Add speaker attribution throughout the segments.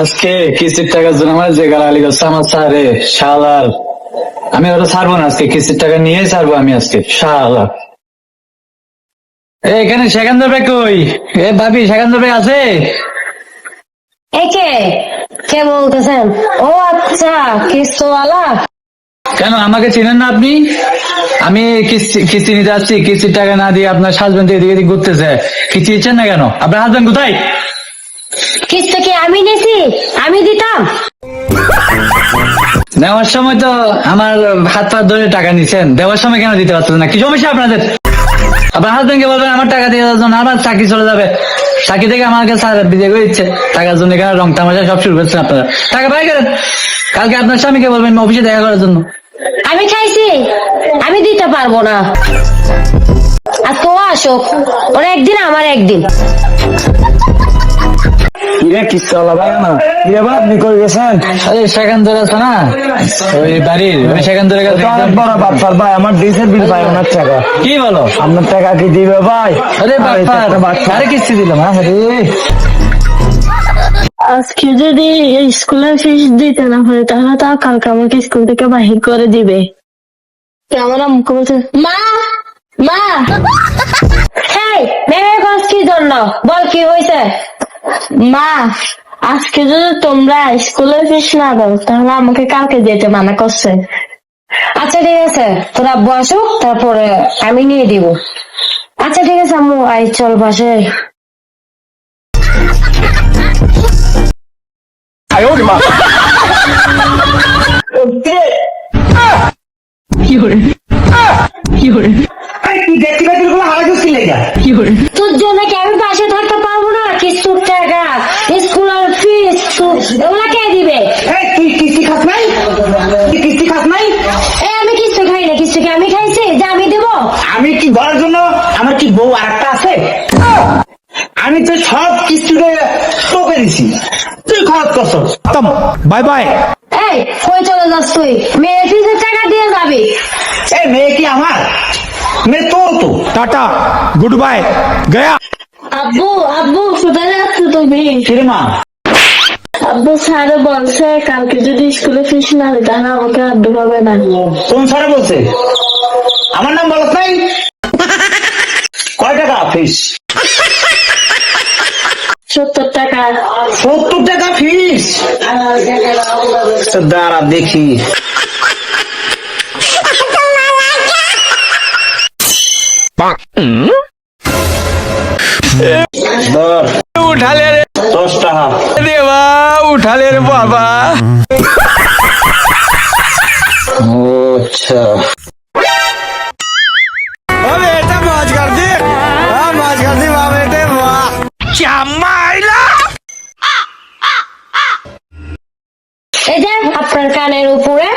Speaker 1: আজকে কিস্তির টাকার জন্য আমার যে গালালি করছে আমার স্যারে শালার। আমি ওটা ছাড়বো না আজকে কিস্তির টাকা নিয়ে ছাড়বো আমি আজকে শালার এখানে সেখান্দর ভাই কই? এ ভাবি সেখান্দর ভাই আছে?
Speaker 2: একে কে? বলতেছেন? ও আচ্ছা কিস্তওয়ালা।
Speaker 1: কেন আমাকে চিনেন না আপনি? আমি কিস্তি কিস্তি নিতে আসছি কিস্তির টাকা না দিয়ে আপনার হাজবেন্ড এদিকে ঘুরতেছে। কিস্তি দিচ্ছেন না কেন? আপনার হাজবেন্ড কোথায়?
Speaker 2: কিস্ত কি আমি নিছি? আমি দিতাম।
Speaker 1: নেওয়ার সময় তো আমার হাত পা ধরে টাকা নিচ্ছেন দেওয়ার সময় কেন দিতে পারছেন না? কি সমস্যা আপনাদের? আপনার হাজবেন্ডকে বলবেন আমার টাকা দিয়ে দেওয়ার জন্য আমার চাকরি চলে যাবে। চাকরি থেকে আমাকে স্যার বিজয় করে দিচ্ছে। টাকার জন্য এখানে রং তামাশা সব শুরু করছেন আপনারা। টাকা পাই করেন। কালকে আপনার স্বামীকে বলবেন অফিসে দেখা করার জন্য।
Speaker 2: আমি খাইছি। আমি দিতে পারব না। আজকে ও আসুক। ওর একদিন আমার একদিন।
Speaker 1: কিরে হলো ভাই না। কিরে বা আপনি কই গেছেন? আরে সেখান ধরে আছে না? ওই বাড়ির ওই সেখান ধরে গেছে
Speaker 3: বড় বাপ্পার ভাই আমার ডিসের বিল ভাই ওনার টাকা।
Speaker 1: কি বলো?
Speaker 3: আপনার টাকা কি দিবে ভাই?
Speaker 1: আরে বাপ্পা আরে কিস্তি দিলাম হ্যাঁ রে
Speaker 4: আজকে যদি স্কুলের ফিস দিতে না হয় তাহলে তা কালকে আমাকে স্কুল থেকে বাহির করে দিবে। আমার আম্মুকে বলছে
Speaker 2: মা! মা! হেই মেয়ে কি জন্য? বল কি হয়েছে
Speaker 4: মা আজকে যদি তোমরা স্কুলের ফিস না দাও তাহলে আমাকে কালকে যেতে মানা করছে।
Speaker 2: আচ্ছা ঠিক আছে তোরা বসুক তারপরে আমি নিয়ে দিব। আচ্ছা ঠিক আছে আম্মু আই চল বসে। তোর জন্য কি? আমি পাশে থাকতে পারব না কিছু টাকা স্কুলের ফিস এগুলা কে দিবে
Speaker 3: তুই কিস্তি খাস নাই তুই কিস্তি খাস নাই
Speaker 2: এই আমি কিছু খাই না কিছু কি আমি খাইছি যে আমি দেবো
Speaker 3: আমি কি ঘরের জন্য আমার কি বউ আর একটা আছে? আমি তো সব কিছু তোকে দিছি। তুই খরচ করছস। Bye bye.
Speaker 2: এই কই চলে যাস তুই? মেয়ে টাকা দিয়ে যাবি?
Speaker 3: এই মেয়ে কি আমার? মেয়ে তোর তো।
Speaker 5: টাটা। Good bye. গয়া।
Speaker 4: আব্বু আব্বু কোথায় যাচ্ছ তুমি?
Speaker 3: মা
Speaker 4: আব্বু স্যার বলছে কালকে যদি স্কুলে ফিস না তাহলে আমাকে আর ঢুকাবে না
Speaker 3: কোন স্যার বলছে? আমার নাম বলছ নাই? হাফিজ
Speaker 4: সত্তর টাকা।
Speaker 3: ফিস দাঁড়া দেখি।
Speaker 5: উঠালে রে
Speaker 3: দশ টাকা।
Speaker 5: দেবা উঠালে রে
Speaker 1: বাবা। আচ্ছা।
Speaker 2: আপনার কানের উপরে?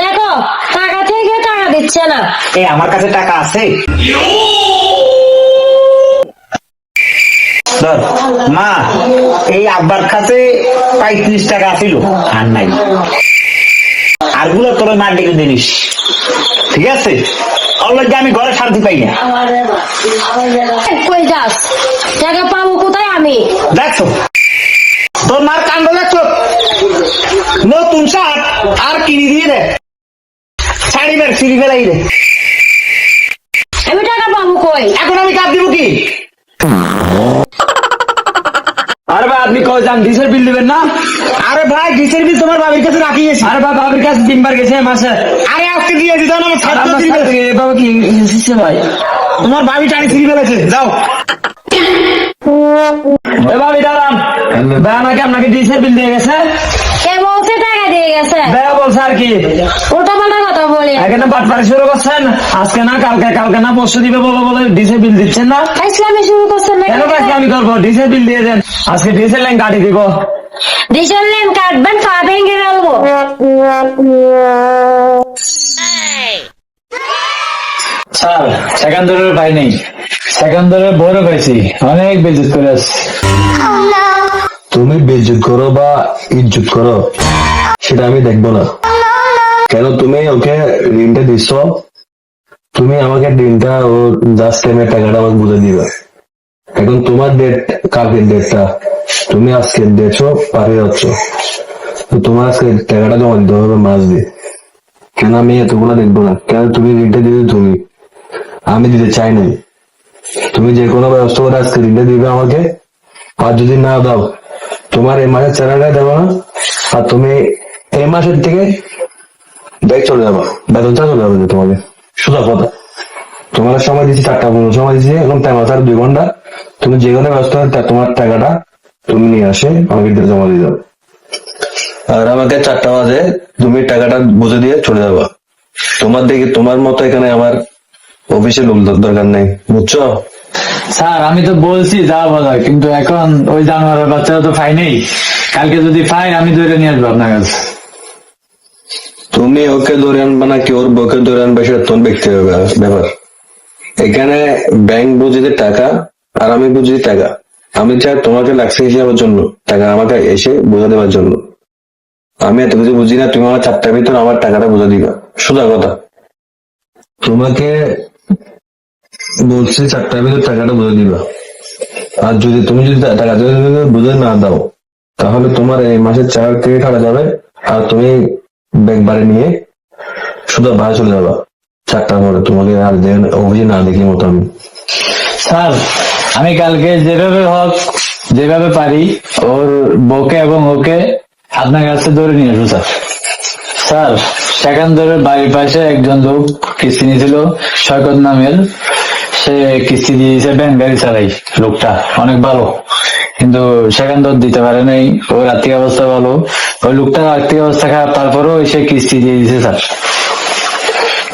Speaker 2: দেখো টাকা থেকে টাকা দিচ্ছে না।
Speaker 3: এই আমার কাছে টাকা আছে। মা এই আব্বার কাছে পঁয়ত্রিশ টাকা ছিল আর নাই। আরগুলো তোর মার ডেকে দিনিস ঠিক আছে? অলরেডি আমি ঘরে শান্তি পাই না।
Speaker 2: কই যাস? টাকা পাবো কোথায় আমি?
Speaker 3: দেখছ? তোর মার নতুন শার্ট আর কিনে দিয়ে দে শাড়ি বের সিঁড়ি ফেলাই দে
Speaker 2: আমি টাকা পাবো কই?
Speaker 3: এখন আমি কাপ দিব কি?
Speaker 1: আরে ভাই আপনি কই যান? ডিসের বিল দিবেন না?
Speaker 3: আরে ভাই ডিসের বিল তোমার বাবির কাছে রাখি গেছি।
Speaker 1: আরে ভাই ভাবির কাছে তিনবার গেছে মাসে।
Speaker 3: আরে আজকে দিয়ে দিত না আমার ছাত্র দিবে।
Speaker 1: সাথে কি এসেছে ভাই?
Speaker 3: তোমার বাবি টানি ছিঁড়ি ফেলেছে যাও।
Speaker 1: এ ভাবি দাঁড়ান। ভাই আমাকে আপনাকে ডিসের বিল দিয়ে গেছে।
Speaker 2: গেছে?
Speaker 1: ভাই বলছে আর কি।
Speaker 2: উল্টা পাল্টা কথা বলি।
Speaker 1: এখানে বাটপারি শুরু করছেন আজকে না কালকে কালকে না পরশু দিবে বলে বলে ডিসের বিল দিচ্ছেন না।
Speaker 2: ইসলামে শুরু করছেন না
Speaker 1: কেন ভাই করব? ডিসের বিল দিয়ে দেন। আজকে ডিসের লাইন কাটি দিব।
Speaker 2: ডিসেল লেন কাটবেন পা ভেঙে গেলবো
Speaker 1: স্যার ভাই নেই। বড় পাইছি অনেক বেজত করে
Speaker 6: তুমি বেজুত করো বা ইজ্জত করো? সেটা আমি দেখব না। কেন তুমি ওকে ঋণটা দিচ্ছ? তুমি আমাকে ঋণটা ও জাস্ট টাইমের টাকাটা আমাকে বুঝে দিবে। এখন তোমার ডেট কালকের ডেটটা তুমি আজকে দেখছ পারে যাচ্ছ তো তোমার আজকে টাকাটা জমা দিতে হবে মাস দিয়ে। কেন আমি এতগুলো দেখব না? কেন তুমি ঋণটা দিবে তুমি? আমি দিতে চাই না তুমি যে কোনো ব্যবস্থা করে আজকে ঋণটা দিবে আমাকে। আর যদি না দাও, তোমার এই মাসের চালাটা দেবো না। আর তুমি এই মাসের থেকে ব্যাগ চলে যাব। বেতনটা চলে যাবে তোমাকে সোজা কথা তোমার সময় দিচ্ছি চারটা পনেরো, সময় দিচ্ছি এখন টাইম আছে দুই ঘণ্টা। তুমি যে কোনো হয় তোমার টাকাটা তুমি নিয়ে আসে, আমাকে জমা দিয়ে দাও। আর আমাকে চারটা বাজে, তুমি টাকাটা বুঝে দিয়ে চলে যাবা। তোমার দেখি তোমার মতো এখানে আমার অফিসে লোক দর- দরকার নেই, বুঝছ?
Speaker 1: স্যার, আমি তো বলছি যা বলার, কিন্তু এখন ওই জানোয়ারের বাচ্চারা তো ফাই নেই। কালকে যদি ফাই আমি ধরে নিয়ে আসব আপনার কাছে।
Speaker 6: তুমি ওকে ধরে আনবা না কি ওর বউকে ধরে আনবে সেটা তোমার ব্যক্তিগত ব্যাপার- এখানে ব্যাংক বুঝিতে টাকা আর আমি বুঝি টাকা। আমি চাই তোমাকে লাগছে হিসাবের জন্য, টাকা আমাকে এসে বোঝা দেওয়ার জন্য। আমি এত কিছু বুঝি না, তুমি আমার চারটার ভিতর আমার টাকাটা বুঝা দিবা। সোজা কথা। তোমাকে বলছি চারটার ভিতর টাকাটা বুঝে দিবা। আর যদি তুমি যদি টাকা বুঝে না দাও, তাহলে তোমার এই মাসের চার থেকে কাটা যাবে। আর তুমি ব্যাগ বাড়ি নিয়ে শুধু বাড়ি চলে যাবা চারটার পরে তোমাকে আর অভিযোগ না দেখি মতো আমি।
Speaker 1: স্যার, আমি কালকে যেভাবে হোক, যেভাবে পারি, ওর বউকে এবং ওকে আপনার কাছে ধরে নিয়ে আসব, স্যার। স্যার, সেখান ধরে বাড়ির পাশে একজন লোক কিস্তি নিয়েছিল, সৈকত নামের। সে কিস্তি দিয়েছে, ব্যাংক গাড়ি চালাই, লোকটা। অনেক ভালো। কিন্তু সেখানদর দিতে পারে নাই। ওর আর্থিক অবস্থা ভালো। ওই লোকটার আর্থিক অবস্থা খারাপ তারপরেও সে কিস্তি দিয়ে দিয়েছে স্যার।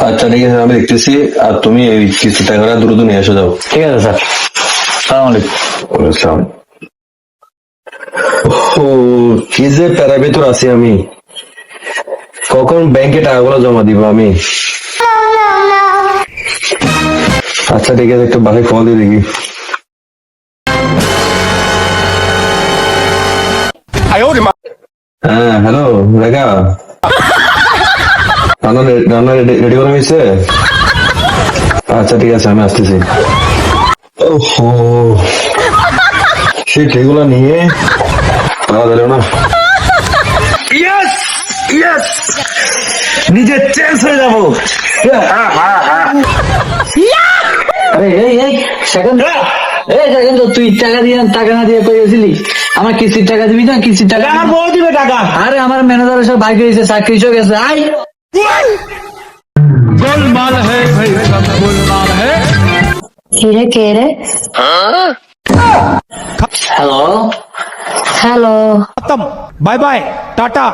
Speaker 6: আচ্ছা ঠিক আছে আমি দেখতেছি। আর তুমি এই কিস্তি টাকাটা দ্রুত নিয়ে এসে যাও।
Speaker 1: ঠিক আছে স্যার। সালাম আলাইকুম।
Speaker 6: ও কি যে প্যারার ভিতর আছি আমি। কখন ব্যাংকে টাকাগুলো জমা দিব আমি? আচ্ছা ঠিক আছে একটু বাসায় কল দিয়ে দেখি। হ্যাঁ হ্যালো রেখা রান্না রেডি করে হয়েছে? আচ্ছা ঠিক আছে আমি আসতেছি। ওহো। সে এগুলো নিয়ে পাওয়া গেল না।
Speaker 3: ইয়েস ইয়েস নিজে চেঞ্জ হয়ে যাব।
Speaker 1: আরে এই এই সেকেন্ড। এই সেকেন্ড তুই টাকা দিয়ে টাকা না দিয়ে কইছিলি আমার কিস্তির টাকা দিবি না? কিস্তির টাকা
Speaker 3: আমার বউ দিবে টাকা।
Speaker 1: আরে আমার ম্যানেজার সব ভাই গেছে চাকরি চলে গেছে আই গোলমাল
Speaker 2: কে রে
Speaker 1: hello
Speaker 2: hello
Speaker 5: bye bye tata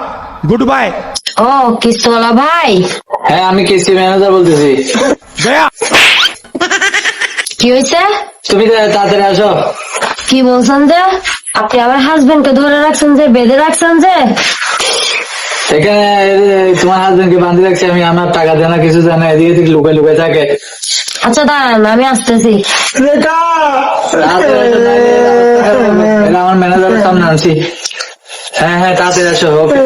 Speaker 5: good bye
Speaker 2: ও কিস্তা ভাই।
Speaker 1: হ্যাঁ আমি কিস্তি ম্যানেজার বলতেছি।
Speaker 2: কি হয়েছে
Speaker 1: তুমি তাড়াতাড়ি আসো।
Speaker 2: কি বলছেন যে? আপনি আমার হাজবেন্ড কে ধরে রাখছেন যে বেঁধে রাখছেন যে?
Speaker 1: এখানে তোমার হাজবেন্ড কে রাখছি আমি আমার টাকা দেয় না কিছু জানা এদিকে থেকে লুকাই লুকাই থাকে।
Speaker 2: আচ্ছা দাঁড়ান আমি আসতেছি।
Speaker 1: আমার ম্যানেজারের সামনে আনছি। হ্যাঁ হ্যাঁ তাড়াতাড়ি আসো ওকে।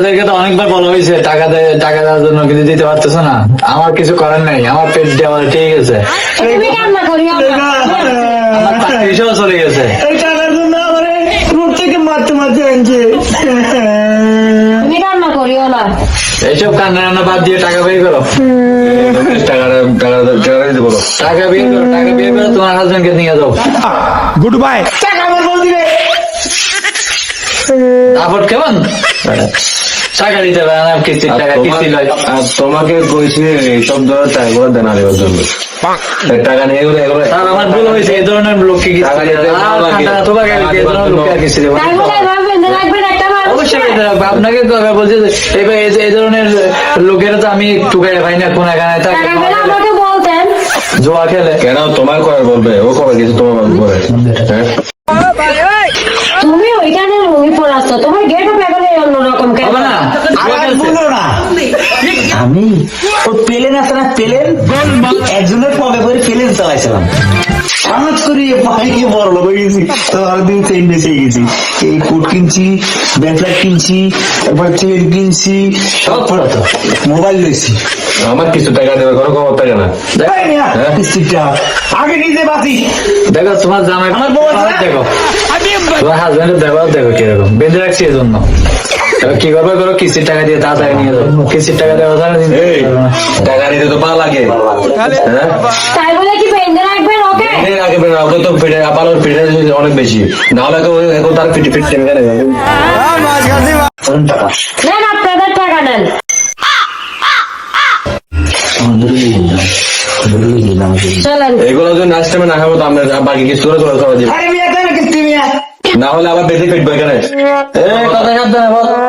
Speaker 1: আপনাদেরকে তো অনেকবার বলা হয়েছে টাকা টাকা দেওয়ার জন্য কিন্তু দিতে পারতেছে না। আমার কিছু করার নাই আমার পেট দেওয়া ঠিক আছে। চলে গেছে। এইসব কান্না রান্না বাদ দিয়ে টাকা বের করো। টাকা বের করো টাকা বের করো তোমার হাজবেন্ড নিয়ে যাও।
Speaker 5: Good bye.
Speaker 3: টাকা আমার বল দিবে।
Speaker 1: তারপর কেমন? টাকা দিতে পারে না কিস্তির টাকা কিস্তি লয়
Speaker 6: তোমাকে কইছি এইসব ধরনের দেনা দেওয়ার জন্য এই টাকা নিয়ে গেলে এগুলো
Speaker 1: আমার ভুল হয়েছে এই ধরনের লোককে
Speaker 6: টাকা দিতে।
Speaker 1: টাকা তোমাকে
Speaker 6: টাকা
Speaker 1: এই ধরনের লোককে কিস্তি দেবে। না।
Speaker 2: তাই বলে এভাবে বেঁধে রাখবেন একটা
Speaker 1: অবশ্যই
Speaker 2: মানুষকে
Speaker 1: বেঁধে রাখব। আপনাকে কবে বলছে এবার এই ধরনের লোকেরা তো আমি টুকাই পাই না কোন এখানে
Speaker 2: টাকা বলতেন।
Speaker 1: জোয়া খেলে।
Speaker 6: কেন? তোমার করে বলবে ও করে কিছু তোমার
Speaker 2: তুমি ওইখানে মুভি পড়ে আসছো তোমার গেট আপ এখন অন্যরকম কেন
Speaker 1: হবে না জোয়া
Speaker 3: আমার
Speaker 1: খেলছে।
Speaker 3: বলো না আমি ও পেলেন আছে না পেলেন? একজনের পকে করে পেলেন চালাইছিলাম। হঠাৎ করে ওরে বড় লোক হয়ে গেছি। সারাদিন চেন বেঁচে গেছি। এই কোট কিনছি ব্যাকলাইট কিনছি তারপর চেন কিনছি সব পড়া তো মোবাইল লইছি।
Speaker 6: আমার কিছু টাকা দেবে কোনো খবর থাকে না।
Speaker 3: কিস্তিটা। আগে নিজে বাঁচি।
Speaker 1: দেখো তোমার জামাই
Speaker 3: আমার বউ
Speaker 1: দেখো। তোমার হাজবেন্ডের ব্যবহার দেখো কীরকম। বেঁধে রাখছি এই জন্য এবার কি করবে কিস্তির টাকা দিয়ে নিয়ে কিস্তির টাকা দেওয়া
Speaker 6: টাকা নিতে তো পা লাগে। হ্যাঁ?
Speaker 2: তাই বলে কি পেন্ডে ওকে?
Speaker 6: পেন্ডে ওকে তো অনেক বেশি। এখন তার ফিট ফিট
Speaker 2: আপনাদের টাকা নেন।
Speaker 6: এগুলো যদি নাচ না খাব তো আমরা বাকি কিছু করে চলে না হলে আবার বেশি পেট বই
Speaker 1: কেন কথা